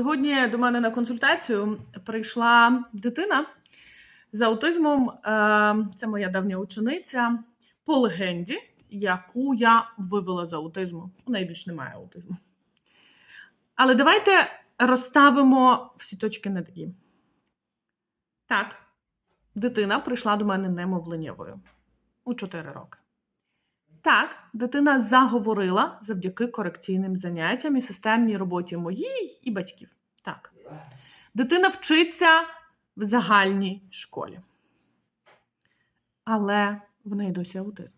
Сьогодні до мене на консультацію прийшла дитина з аутизмом. Е, Це моя давня учениця по легенді, яку я вивела з аутизму. У неї більше немає аутизму. Але давайте розставимо всі точки над «і». Так, дитина прийшла до мене немовленєвою у 4 роки. Так, дитина заговорила завдяки корекційним заняттям і системній роботі моїй і батьків. Так. Дитина вчиться в загальній школі. Але в неї досі аутизм.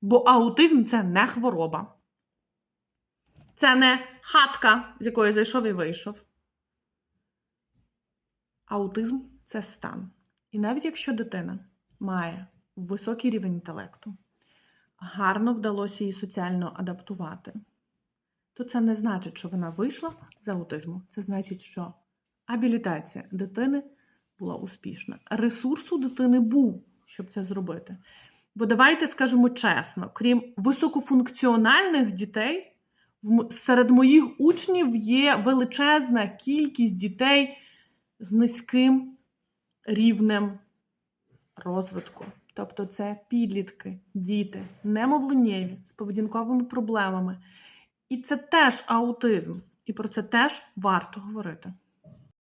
Бо аутизм це не хвороба. Це не хатка, з якої зайшов і вийшов. Аутизм це стан. І навіть якщо дитина має високий рівень інтелекту, гарно вдалося її соціально адаптувати, то це не значить, що вона вийшла з аутизму. Це значить, що абілітація дитини була успішна. Ресурс у дитини був, щоб це зробити. Бо давайте скажемо чесно, крім високофункціональних дітей, серед моїх учнів є величезна кількість дітей з низьким рівнем розвитку. Тобто це підлітки, діти, немовленєві з поведінковими проблемами. І це теж аутизм. І про це теж варто говорити.